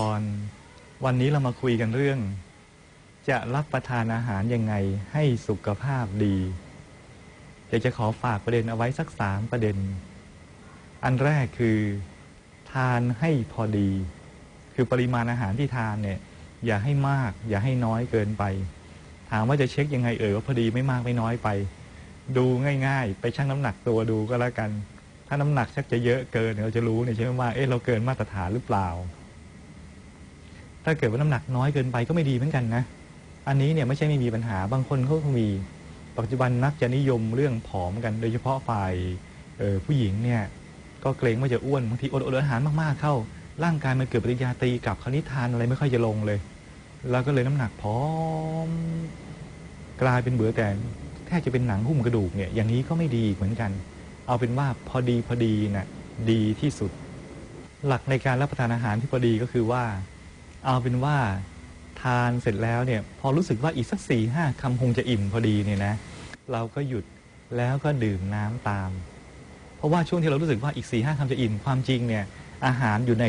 ตอนวันนี้เรามาคุยกันเรื่อง จะรับประทานอาหารยังไงให้สุขภาพดีเดี๋ยวจะขอฝากประเด็นเอาไว้สักสามประเด็น อันแรกคือทานให้พอดี คือปริมาณอาหารที่ทานเนี่ย อย่าให้มาก อย่าให้น้อยเกินไป ถามว่าจะเช็คยังไงเอ่ยว่าพอดีไม่มากไม่น้อยไป ดูง่ายๆ ไปชั่งน้ำหนักตัวดูก็แล้วกัน ถ้าน้ำหนักชักจะเยอะเกินเราจะรู้เนี่ยใช่ไหมว่าเอ๊ะเราเกินมาตรฐานหรือเปล่า ถ้าเกิดว่าน้ำหนักน้อยเกินไปก็ไม่ดีเหมือนกันนะ อันนี้เนี่ยไม่ใช่ไม่มีปัญหาบางคนเขาก็มีปัจจุบันนักจะนิยมเรื่องผอมกันโดยเฉพาะฝ่ายผู้หญิงเนี่ยก็เกรงว่าจะอ้วนบางทีอดอาหารมากๆเข้า ร่างกายมันเกิดปฏิกิริยาตีกับคราวนี้ทานอะไรไม่ค่อยจะลงเลย แล้วก็เลยน้ำหนักผอม กลายเป็นเบื่อแต่แทบจะเป็นหนังหุ้มกระดูกเนี่ยอย่างนี้ก็ไม่ดีเหมือนกัน เอาเป็นว่าพอดีพอดีน่ะดีที่สุด หลักในการรับประทานอาหารที่พอดีก็คือว่า เอาเป็นว่าทานเสร็จแล้วเนี่ยพอรู้สึกว่าอีกสักสี่ห้าคำคงจะอิ่มพอดีเนี่ยนะเราก็หยุดแล้วก็ดื่มน้ำตาม เพราะว่าช่วงที่เรารู้สึกว่าอีกสี่ห้าคำจะอิ่มความจริงเนี่ยอาหารอยู่ใน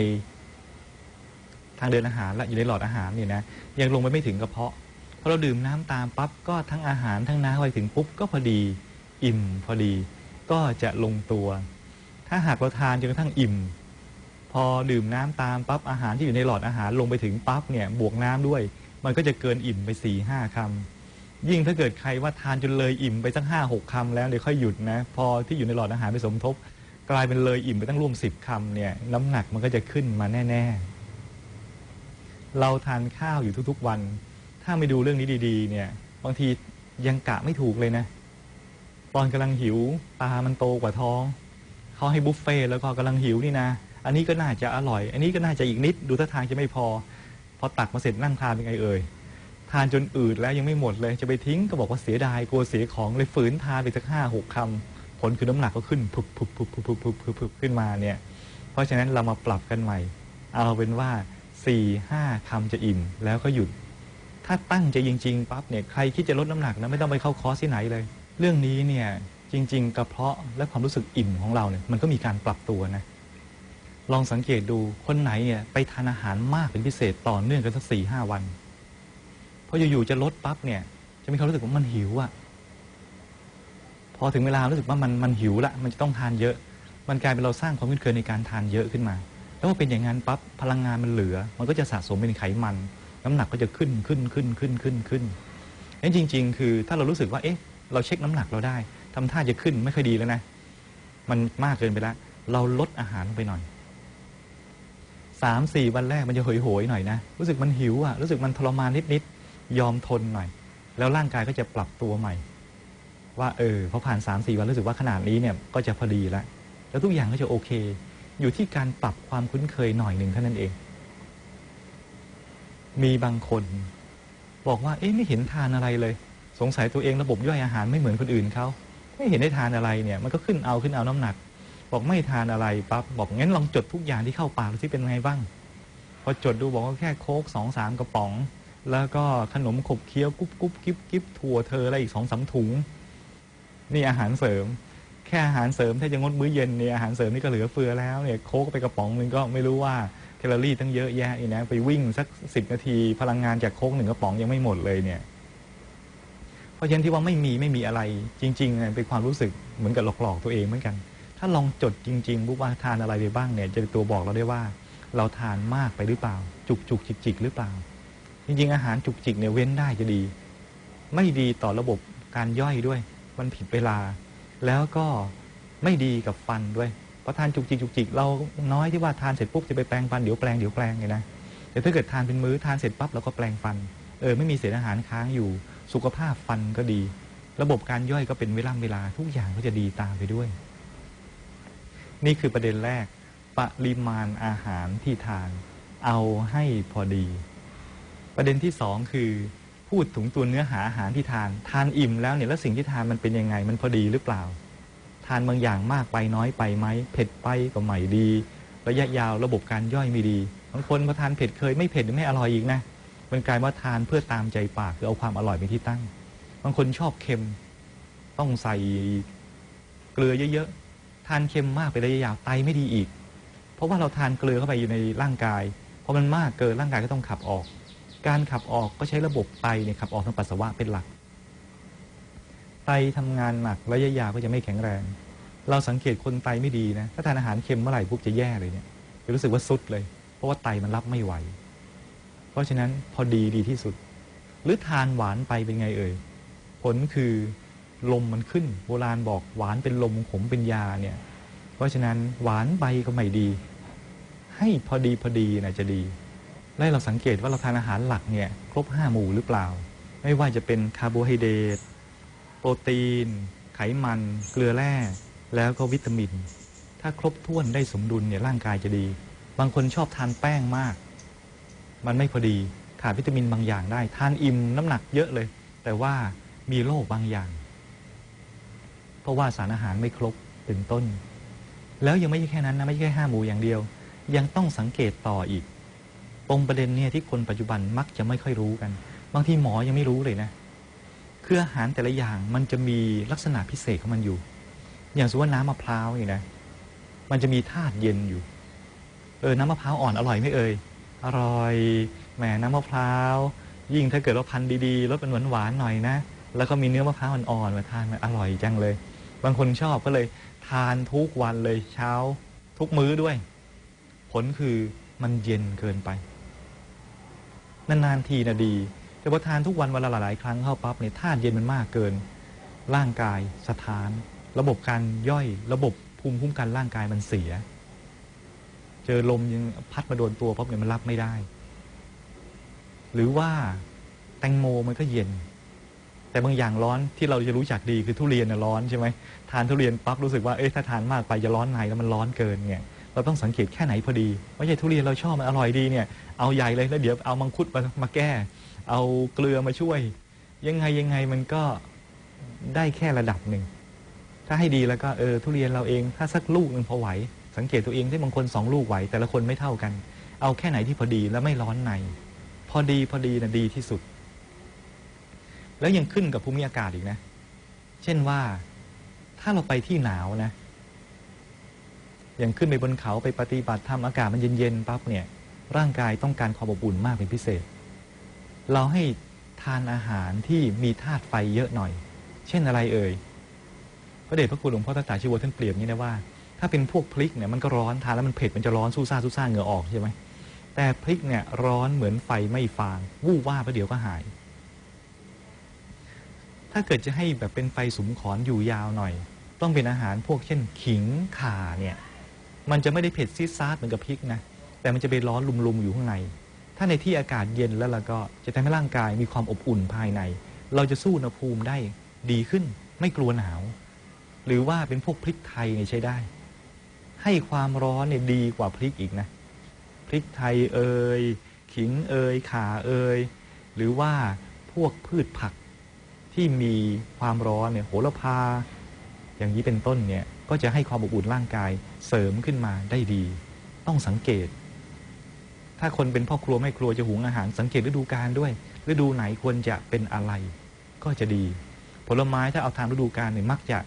ทางเดินอาหารและอยู่ในหลอดอาหารเนี่ยนะยังลงไปไม่ถึงกระเพาะพอเราดื่มน้ำตามปั๊บก็ทั้งอาหารทั้งน้ำไปถึงปุ๊บก็พอดีอิ่มพอดี ก็จะลงตัว ถ้าหากเราทานจนกระทั่งอิ่ม พอดื่มน้ำตามปั๊บอาหารที่อยู่ในหลอดอาหารลงไปถึงปั๊บเนี่ยบวกน้ำด้วย มันก็จะเกินอิ่มไป4ี่ห้าคำยิ่งถ้าเกิดใครว่าทานจนเลยอิ่มไปสักห้าหกคำแล้วเดี๋ยวค่อยหยุดนะพอที่อยู่ในหลอดอาหารไปสมทบ กลายเป็นเลยอิ่มไปตั้งร่วมสิบคำเนี่ยน้ำหนักมันก็จะขึ้นมาแน่ ๆ เราทานข้าวอยู่ทุกๆวัน ถ้าไม่ดูเรื่องนี้ดีๆ เนี่ยบางทียังกะไม่ถูกเลยนะตอนกำลังหิวตามันโตกว่าท้องเขาให้บุฟเฟ่ต์แล้วก็กำลังหิวนี่นะ อันนี้ก็น่าจะอร่อย อันนี้ก็น่าจะอีกนิด ดูท่าทางจะไม่พอ พอตักมาเสร็จนั่งทานเป็นไงเอ่ย ทานจนอืดแล้วยังไม่หมดเลย จะไปทิ้งก็บอกว่าเสียดาย กลัวเสียของเลยฝืนทานไปสักห้าหกคำ ผลคือน้ำหนักก็ขึ้นพุบพุบพุบพุบพุบพุบพุบพุบขึ้นมาเนี่ย เพราะฉะนั้นเรามาปรับกันใหม่ เอาเป็นว่าสี่ห้าคำจะอิ่มแล้วก็หยุด ถ้าตั้งใจจริงๆปั๊บเนี่ย ใครคิดจะลดน้ำหนักนะไม่ต้องไปเข้าคอร์สที่ไหนเลย เรื่องนี้เนี่ยจริง ๆ กระเพาะและความรู้สึกอิ่มของเราเนี่ยมันก็มีการปรับตัวนะ ลองสังเกตดูคนไหนเนี่ยไปทานอาหารมากเป็นพิเศษต่อเนื่องกันสักสี่ห้าวันพออยู่ๆจะลดปั๊บเนี่ย จะมีความรู้สึกว่ามันหิวอะพอถึงเวลารู้สึกว่ามันมันหิวละมันจะต้องทานเยอะ มันกลายเป็นเราสร้างความคุ้นเคยในการทานเยอะขึ้นมา แล้วพอเป็นอย่างนั้นปั๊บพลังงานมันเหลือ มันก็จะสะสมเป็นไขมัน น้ำหนักก็จะขึ้นขึ้นขึ้นขึ้นขึ้นขึ้นนั่นจริง ๆ คือถ้าเรารู้สึกว่าเอ๊ะ เราเช็คน้ำหนักเราได้ทำท่าจะขึ้นไม่ค่อยดีแล้วนะ มันมากเกินไปแล้วเราลดอาหารลงไปหน่อย สามสี่วันแรกมันจะหยโหยๆหน่อยนะ รู้สึกมันหิวอะรู้สึกมันทรมานนิดๆยอมทนหน่อย แล้วร่างกายก็จะปรับตัวใหม่ ว่าเออพอผ่านสามสี่วันรู้สึกว่าขนาดนี้เนี่ยก็จะพอดีแล้วแล้วทุกอย่างก็จะโอเค อยู่ที่การปรับความคุ้นเคยหน่อยหนึ่งเท่านั้นเอง มีบางคน บอกว่าเอ๊ะไม่เห็นทานอะไรเลย สงสัยตัวเองระบบย่อยอาหารไม่เหมือนคนอื่นเขาไม่เห็นได้ทานอะไรเนี่ย มันก็ขึ้นเอาขึ้นเอาน้ำหนัก บอกไม่ทานอะไรปั๊บบอกงั้นลองจดทุกอย่างที่เข้าปากที่เป็นไงบ้าง พอจดดูบอกว่าแค่โค้กสองสามกระป๋อง แล้วก็ขนมขบเคี้ยวกุ๊บกุ๊บกิ๊บกิ๊บถั่วเธออะไรอีกสองสามถุง นี่อาหารเสริม แค่อาหารเสริมถ้าจะงดมื้อเย็นเนี่ยอาหารเสริมนี่ก็เหลือเฟือแล้วเนี่ยโค้กไปกระป๋องนึงก็ไม่รู้ว่าแคลอรี่ตั้งเยอะแยะอีกนะไปวิ่งสักสิบนาที พลังงานจากโค้กหนึ่งกระป๋องยังไม่หมดเลยเนี่ยเพราะฉะนั้นที่ว่าไม่มีไม่มีอะไรจริงๆเป็นความรู้สึกเหมือนกับหลอกๆตัวเองเหมือนกัน ถ้าลองจดจริงๆปุ๊ว่าทานอะไรไปบ้างเนี่ยจะเป็นตัวบอกเราได้ว่า เราทานมากไปหรือเปล่า จุกจุกจิกจิกหรือเปล่า จริงๆ อาหารจุกจิกเนี่ยเว้นได้จะดี ไม่ดีต่อระบบการย่อยด้วย มันผิดเวลา แล้วก็ไม่ดีกับฟันด้วยเพราะทานจุกจิกจุกจิกเราน้อยที่ว่าทานเสร็จปุ๊บจะไปแปรงฟันเดี๋ยวแปรงเดี๋ยวแปรงไงนะแต่ถ้าเกิดทานเป็นมื้อทานเสร็จปั๊บเราก็แปรงฟันเออไม่มีเศษอาหารค้างอยู่สุขภาพฟันก็ดี ระบบการย่อยก็เป็นเวลาเวลาทุกอย่างก็จะดีตามไปด้วย นี่คือประเด็นแรก ปริมาณอาหารที่ทาน เอาให้พอดี ประเด็นที่สองคือ พูดถึงตัวเนื้อหาอาหารที่ทาน ทานอิ่มแล้วเนี่ยแล้วสิ่งที่ทานมันเป็นยังไงมันพอดีหรือเปล่า ทานบางอย่างมากไปน้อยไปไหมเผ็ดไปก็ไม่ดี ระยะยาวระบบการย่อยไม่ดีบางคนพอทานเผ็ดเคยไม่เผ็ดไม่อร่อยอีกนะมันกลายว่าทานเพื่อตามใจปากคือเอาความอร่อยเป็นที่ตั้ง บางคนชอบเค็ม ต้องใส่เกลือเยอะ ทานเค็มมากไประยะยาวไตไม่ดีอีก เพราะว่าเราทานเกลือเข้าไปอยู่ในร่างกายพอมันมากเกินร่างกายก็ต้องขับออก การขับออกก็ใช้ระบบไตเนี่ยขับออกทางปัสสาวะเป็นหลัก ไตทำงานหนักระยะยาวก็จะไม่แข็งแรง เราสังเกตคนไตไม่ดีนะถ้าทานอาหารเค็มเมื่อไหร่ปุ๊บจะแย่เลยเนี่ยจะรู้สึกว่าสุดเลย เพราะว่าไตมันรับไม่ไหว เพราะฉะนั้นพอดีดีที่สุด หรือทานหวานไปเป็นไงเอ่ยผลคือ ลมมันขึ้น โบราณบอกหวานเป็นลมขมเป็นยาเนี่ย เพราะฉะนั้นหวานไปก็ไม่ดี ให้พอดีพอดีนะจะดีและเราสังเกตว่าเราทานอาหารหลักเนี่ยครบห้าหมู่หรือเปล่า ไม่ว่าจะเป็นคาร์โบไฮเดรตโปรตีน ไขมัน เกลือแร่ แล้วก็วิตามิน ถ้าครบถ้วนได้สมดุลเนี่ยร่างกายจะดี บางคนชอบทานแป้งมาก มันไม่พอดีขาดวิตามินบางอย่างได้ ทานอิ่มน้ำหนักเยอะเลย แต่ว่ามีโรคบางอย่าง เพราะว่าสารอาหารไม่ครบเป็นต้น แล้วยังไม่ใช่แค่นั้นนะไม่ใช่แค่ห้าหมู่อย่างเดียว ยังต้องสังเกตต่ออีกปมประเด็นเนี่ยที่คนปัจจุบันมักจะไม่ค่อยรู้กัน บางทีหมอยังไม่รู้เลยนะคืออาหารแต่ละอย่างมันจะมีลักษณะพิเศษของมันอยู่ อย่างสมมติว่าน้ำมะพร้าวอย่างนะมันจะมีธาตุเย็นอยู่ เออน้ำมะพร้าวอ่อนอร่อยไหม่เอ่ยอร่อยแหมน้ำมะพร้าว ยิ่งถ้าเกิดว่าพันธุ์ดีๆรสเป็นหวานหวานๆหน่อยนะ แล้วก็มีเนื้อมะพร้าวอ่อนๆมาทานมันอร่อยจังเลย บางคนชอบก็เลยทานทุกวันเลยเช้าทุกมื้อด้วย ผลคือมันเย็นเกินไป นานๆทีนะดี แต่พอทานทุกวันวันละหลายครั้งเข้าปั๊บเนี่ยธาตุเย็นมันมากเกิน ร่างกายสถาน ระบบการย่อยระบบภูมิคุ้มกันร่างกายมันเสีย เจอลมยังพัดมาโดนตัวปั๊บเนี่ยมันรับไม่ได้ หรือว่าแตงโมมันก็เย็น แต่บางอย่างร้อนที่เราจะรู้จักดีคือทุเรียนน่ะร้อนใช่ไหมทานทุเรียนปั๊บรู้สึกว่าเอ๊ะถ้าทานมากไปจะร้อนในแล้วมันร้อนเกินเนี่ยเราต้องสังเกตแค่ไหนพอดีไม่ใช่ทุเรียนเราชอบมันอร่อยดีเนี่ยเอาใหญ่เลยแล้วเดี๋ยวเอามังคุดมามาแก้ เอาเกลือมาช่วย ยังไงยังไงมันก็ได้แค่ระดับหนึ่งถ้าให้ดีแล้วก็เออทุเรียนเราเองถ้าสักลูกหนึ่งพอไหว สังเกตตัวเองที่บางคนสองลูกไหว แต่ละคนไม่เท่ากัน เอาแค่ไหนที่พอดีแล้วไม่ร้อนใน พอดีพอดีนะดีที่สุด แล้วยังขึ้นกับภูมิอากาศอีกนะ เช่นว่าถ้าเราไปที่หนาวนะ อย่างขึ้นไปบนเขาไปปฏิบัติธรรมอากาศมันเย็นๆปั๊บเนี่ย ร่างกายต้องการความอบอุ่นมากเป็นพิเศษ เราให้ทานอาหารที่มีธาตุไฟเยอะหน่อย เช่นอะไรเอ่ยพระเดชพระคุณหลวงพ่อตาตาชีวท่านเปรียบอย่างนี้นะว่า ถ้าเป็นพวกพริกเนี่ยมันก็ร้อนทานแล้วมันเผ็ดมันจะร้อนสู้ซ่าสู้ซ่าเหงื่อออกใช่ไหมแต่พริกเนี่ยร้อนเหมือนไฟไม่ฟาง วูบว่าประเดี๋ยวก็หาย ถ้าเกิดจะให้แบบเป็นไฟสุมขอนอยู่ยาวหน่อย ต้องเป็นอาหารพวกเช่น ขิงข่าเนี่ยมันจะไม่ได้เผ็ดซีดซาดเหมือนกับพริกนะแต่มันจะไปร้อนลุมๆอยู่ข้างใน ถ้าในที่อากาศเย็นแล้วเราก็จะทำให้ร่างกายมีความอบอุ่นภายใน เราจะสู้อุณหภูมิได้ดีขึ้น ไม่กลัวหนาว หรือว่าเป็นพวกพริกไทยเนี่ยใช้ได้ ให้ความร้อนเนี่ยดีกว่าพริกอีกนะพริกไทยเอ่ยขิงเอ่ยข่าเอ่ยหรือว่าพวกพืชผัก ที่มีความร้อนเนี่ยโหระพา อย่างนี้เป็นต้นเนี่ยก็จะให้ความอบอุ่นร่างกายเสริมขึ้นมาได้ดี ต้องสังเกต ถ้าคนเป็นพ่อครัวแม่ครัวจะหุงอาหารสังเกตฤดูกาลด้วย ฤดูไหนควรจะเป็นอะไร ก็จะดี ผลไม้ถ้าเอาตามฤดูกาลเนี่ยมักจะ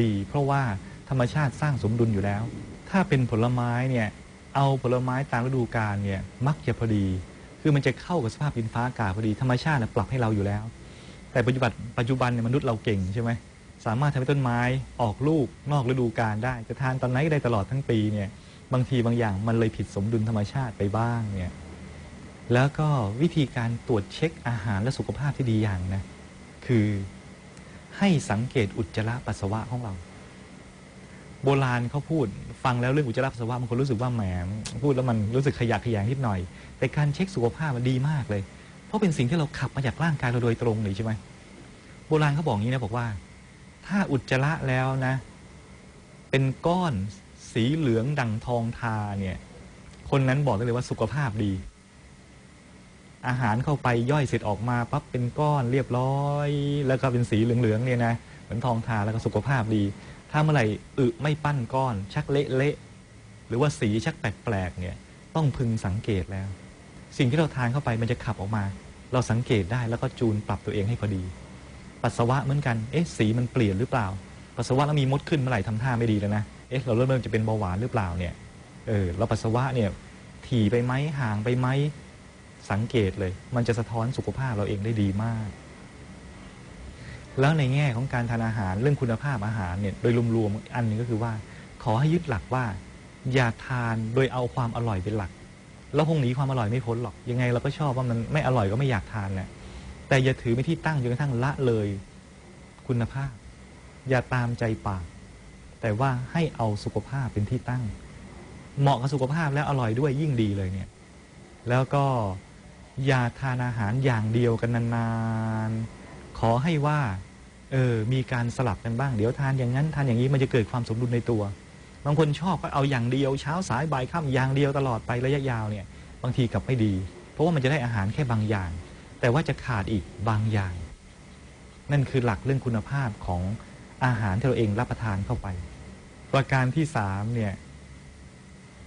ดี เพราะว่าธรรมชาติสร้างสมดุลอยู่แล้ว ถ้าเป็นผลไม้เนี่ยเอาผลไม้ตามฤดูกาลเนี่ยมักจะพอดี คือมันจะเข้ากับสภาพดินฟ้าอากาศพอดีธรรมชาติปรับให้เราอยู่แล้ว แต่ปัจจุบันปัจจุบันเนี่ยมนุษย์เราเก่งใช่ไหมสามารถทำให้ต้นไม้ออกลูกนอกฤดูกาลได้ จะทานตอนไหนก็ได้ตลอดทั้งปีเนี่ยบางทีบางอย่างมันเลยผิดสมดุลธรรมชาติไปบ้างเนี่ยแล้วก็วิธีการตรวจเช็คอาหารและสุขภาพที่ดีอย่างนะคือให้สังเกตอุจจาระปัสสาวะของเรา โบราณเขาพูดฟังแล้วเรื่องอุจจาระปัสสาวะบางคนรู้สึกว่าแหมพูดแล้วมันรู้สึกขยะแขยงนิดหน่อย แต่การเช็คสุขภาพมันดีมากเลย ราะเป็นสิ่งที่เราขับมาจากร่างกายเราโดยตรงเลยใช่ไหมโบราณเขาบอกอย่างนี้นะบอกว่า ถ้าอุจจาระแล้วนะ เป็นก้อนสีเหลืองดั่งทองทาเนี่ย คนนั้นบอกได้เลยว่าสุขภาพดี อาหารเข้าไปย่อยเสร็จออกมาปั๊บเป็นก้อนเรียบร้อย แล้วก็เป็นสีเหลืองๆเนี่ยนะเหมือนทองทาแล้วก็สุขภาพดี ถ้าเมื่อไหร่อึไม่ปั้นก้อน ชักเละๆหรือว่าสีชักแปลกๆเนี่ย ต้องพึงสังเกตแล้ว สิ่งที่เราทานเข้าไปมันจะขับออกมา เราสังเกตได้แล้วก็จูนปรับตัวเองให้พอดี ปัสสาวะเหมือนกัน เอ๊ะสีมันเปลี่ยนหรือเปล่า ปัสสาวะแล้วมีมดขึ้นเมื่อไหร่ทำท่าไม่ดีแล้วนะ เอ๊ะเราเริ่มเริ่มจะเป็นเบาหวานหรือเปล่าเนี่ย เออเราปัสสาวะเนี่ยถี่ไปไหมห่างไปไหมสังเกตเลย มันจะสะท้อนสุขภาพเราเองได้ดีมาก แล้วในแง่ของการทานอาหารเรื่องคุณภาพอาหารเนี่ยโดยรวมๆอันนึงก็คือว่า ขอให้ยึดหลักว่า อย่าทานโดยเอาความอร่อยเป็นหลัก แล้วคงหนีความอร่อยไม่พ้นหรอก ยังไงเราก็ชอบว่ามันไม่อร่อยก็ไม่อยากทานแหละแต่อย่าถือเป็นที่ตั้งจนกระทั่งละเลยคุณภาพ อย่าตามใจปาก แต่ว่าให้เอาสุขภาพเป็นที่ตั้ง เหมาะกับสุขภาพแล้วอร่อยด้วยยิ่งดีเลยเนี่ย แล้วก็อย่าทานอาหารอย่างเดียวกันนานๆ ขอให้ว่าเออมีการสลับกันบ้าง เดี๋ยวทานอย่างนั้นทานอย่างนี้มันจะเกิดความสมดุลในตัว บางคนชอบก็เอาอย่างเดียวเช้าสายบ่ายค่ำอย่างเดียวตลอดไประยะยาวเนี่ยบางทีกลับไม่ดี เพราะว่ามันจะได้อาหารแค่บางอย่าง แต่ว่าจะขาดอีกบางอย่าง นั่นคือหลักเรื่องคุณภาพของอาหารที่เราเองรับประทานเข้าไป ประการที่สามเนี่ย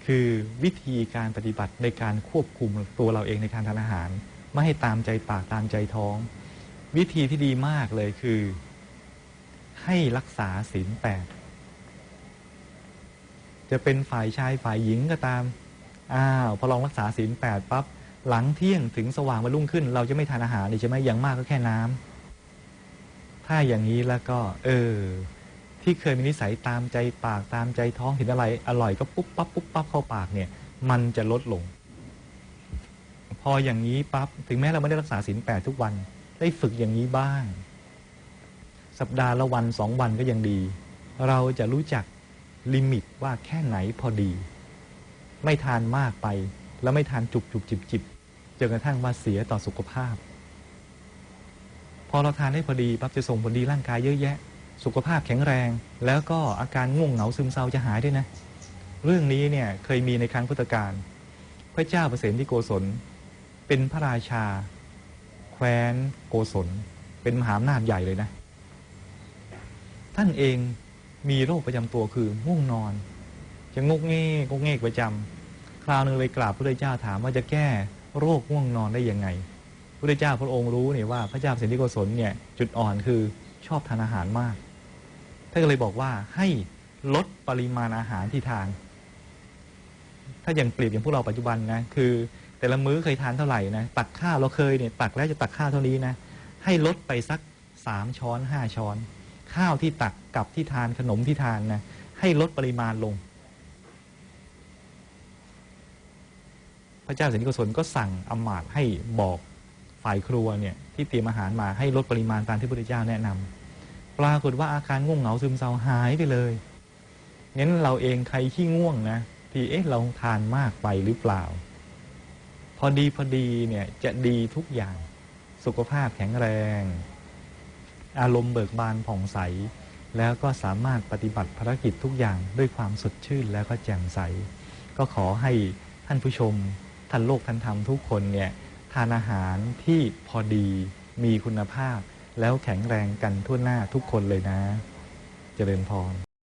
คือวิธีการปฏิบัติในการควบคุมตัวเราเองในการทานอาหาร ไม่ให้ตามใจปากตามใจท้อง วิธีที่ดีมากเลยคือ ให้รักษาศีลแปด จะเป็นฝ่ายชายฝ่ายหญิงก็ตามอ้าวพอลองรักษาศีลแปดปั๊บหลังเที่ยงถึงสว่างมารุ่งขึ้น เราจะไม่ทานอาหารนี่ใช่ไหมอย่างมากก็แค่น้ำถ้าอย่างนี้แล้วก็ เออ ที่เคยมีนิสัยตามใจปากตามใจท้องเห็นอะไร อร่อยก็ปุ๊บปั๊บปุ๊บปั๊บเข้าปากเนี่ย มันจะลดลง พออย่างนี้ปั๊บถึงแม้เราไม่ได้รักษาศีลแปดทุกวัน ได้ฝึกอย่างนี้บ้าง สัปดาห์ละวันสองวันก็ยังดี เราจะรู้จัก ลิมิตว่าแค่ไหนพอดี ไม่ทานมากไป แล้วไม่ทานจุบจุบจิบจิบจนกระทั่งมาเสียต่อสุขภาพ พอเราทานได้พอดีปั๊บจะส่งผลดีร่างกายเยอะแยะ สุขภาพแข็งแรง แล้วก็อาการง่วงเหงาซึมเศร้าจะหายด้วยนะ เรื่องนี้เนี่ยเคยมีในครั้งพุทธกาลพระเจ้าเปรตที่โกศล เป็นพระราชา แคว้นโกศล เป็นมหาอำนาจใหญ่เลยนะ ท่านเอง มีโรคประจำตัวคือง่วงนอน จะงกเง่งกเง่ประจำคราวหนึงเลยกราบพระเจ้าถามว่าจะแก้โรคง่วงนอนได้ยังไงพระเจ้าพระองค์รู้เนี่ยว่าพระเจ้าเปรตที่โกศลเนี่ยจุดอ่อนคือชอบทานอาหารมากท่านก็เลยบอกว่าให้ลดปริมาณอาหารที่ทาน ถ้าอย่างเปรียบอย่างพวกเราปัจจุบันนะคือ แต่ละมื้อเคยทานเท่าไหร่นะตักข้าวเราเคยเนี่ยตักแล้วจะตักข้าวเท่านี้นะให้ลดไปสักสามช้อนห้าช้อน ข้าวที่ตักกับที่ทานขนมที่ทานนะให้ลดปริมาณลง พระเจ้าสิริโกศลก็สั่งอมาตย์ให้บอกฝ่ายครัวเนี่ยที่เตรียมอาหารมาให้ลดปริมาณตามที่พระพุทธเจ้าแนะนำปรากฏว่าอาการง่วงเหงาซึมเศร้าหายไปเลยงั้นเราเองใครที่ง่วงนะที่เอ๊ะเราทานมากไปหรือเปล่า พอดีพอดีเนี่ยจะดีทุกอย่างสุขภาพแข็งแรง อารมณ์เบิกบานผ่องใส แล้วก็สามารถปฏิบัติภารกิจทุกอย่างด้วยความสดชื่นแล้วก็แจ่มใส ก็ขอให้ท่านผู้ชมท่านโลกท่านธรรมทุกคนเนี่ยทานอาหารที่พอดีมีคุณภาพ แล้วแข็งแรงกันทั่วหน้าทุกคนเลยนะ เจริญพร